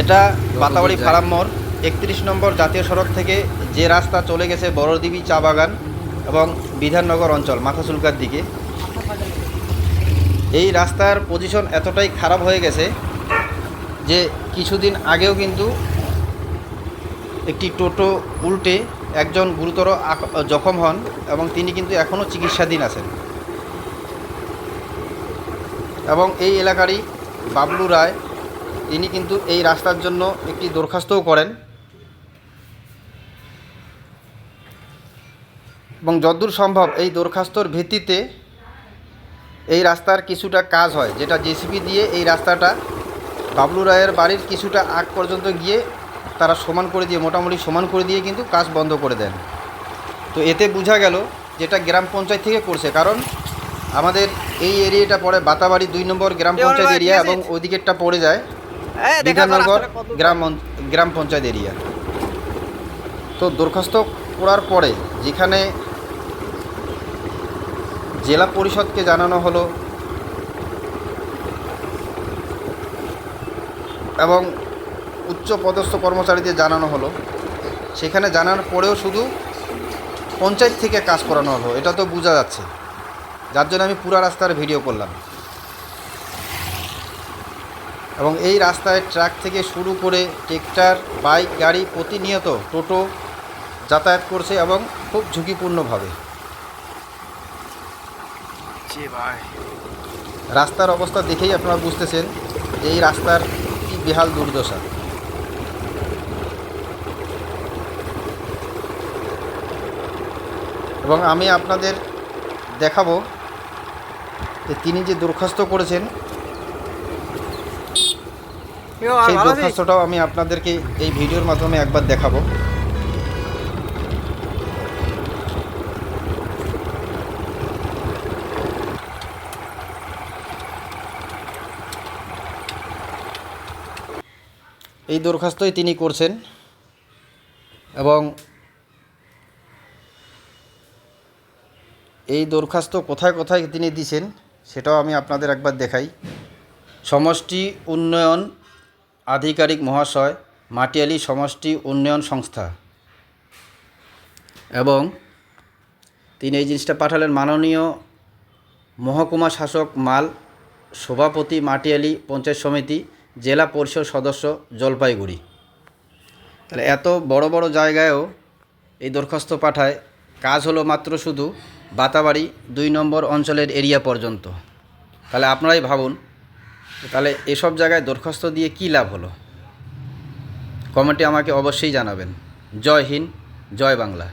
এটা বাতাবাড়ি ফারাম মোড় একত্রিশ নম্বর জাতীয় সড়ক থেকে যে রাস্তা চলে গেছে বড়দিবি চা বাগান এবং বিধাননগর অঞ্চল মাথাচুলকার দিকে। এই রাস্তার পজিশন এতটাই খারাপ হয়ে গেছে যে কিছুদিন আগেও কিন্তু একটি টোটো উল্টে একজন গুরুতর জখম হন এবং তিনি কিন্তু এখনও চিকিৎসাধীন আছেন। এবং এই এলাকারই বাবলু রায় তিনি কিন্তু এই রাস্তার জন্য একটি দরখাস্তও করেন। এবং যদ্দূর সম্ভব এই দরখাস্তর ভিত্তিতে এই রাস্তার কিছুটা কাজ হয় যেটা জেসিপি দিয়ে এই রাস্তাটা বাবলু রায়ের বাড়ির কিছুটা আগ পর্যন্ত গিয়ে তারা সমান করে দিয়ে মোটামুটি সমান করে দিয়ে কিন্তু কাজ বন্ধ করে দেন। তো এতে বোঝা গেল যেটা গ্রাম পঞ্চায়েত থেকে করছে কারণ আমাদের এই এরিয়াটা পড়ে বাতাবাড়ি দুই নম্বর গ্রাম পঞ্চায়েত এরিয়া। এবং ওইদিকেরটা পড়ে যায়। বিধাননগর গ্রাম গ্রাম পঞ্চায়েত এরিয়া। তো দরখাস্ত করার পরে যেখানে জেলা পরিষদকে জানানো হলো এবং উচ্চ পদস্থ কর্মচারীদের জানানো হলো সেখানে জানার পরেও শুধু পঞ্চায়েত থেকে কাজ করানো হলো। এটা তো বোঝা যাচ্ছে। যার জন্য আমি পুরা রাস্তার ভিডিও করলাম। এবং এই রাস্তায় ট্রাক থেকে শুরু করে ট্রেক্টর বাইক গাড়ি প্রতিনিয়ত টোটো যাতায়াত করছে এবং খুব ঝুঁকিপূর্ণভাবে। রাস্তার অবস্থা দেখেই আপনারা বুঝতেছেন যে এই রাস্তার কি বেহাল দুর্দশা। এবং আমি আপনাদের দেখাবো যে তিনি যে দরখাস্ত করেছেন সেই দরখাস্তটাও আমি আপনাদেরকে এই ভিডিওর মাধ্যমে একবার দেখাবো। এই দরখাস্তই তিনি করছেন এবং এই দরখাস্ত কোথায় কোথায় তিনি দিছেন সেটাও আমি আপনাদের একবার দেখাই। সমষ্টি উন্নয়ন আধিকারিক মহাশয় মাটিয়ালি সমষ্টি উন্নয়ন সংস্থা। এবং তিনি এই জিনিসটা পাঠালেন মাননীয় মহকুমা শাসক মাল সভাপতি মাটিয়ালি পঞ্চায়েত সমিতি জেলা পরিষদ সদস্য জলপাইগুড়ি। তাহলে এত বড় বড় জায়গায়ও এই দরখাস্ত পাঠায়, কাজ হলো মাত্র শুধু বাতাবাড়ি দুই নম্বর অঞ্চলের এরিয়া পর্যন্ত। তাহলে আপনারাই ভাবুন তাহলে এসব জায়গায় দরখাস্ত দিয়ে কী লাভ হলো? কমেন্টে আমাকে অবশ্যই জানাবেন। জয় হিন্দ, জয় বাংলা।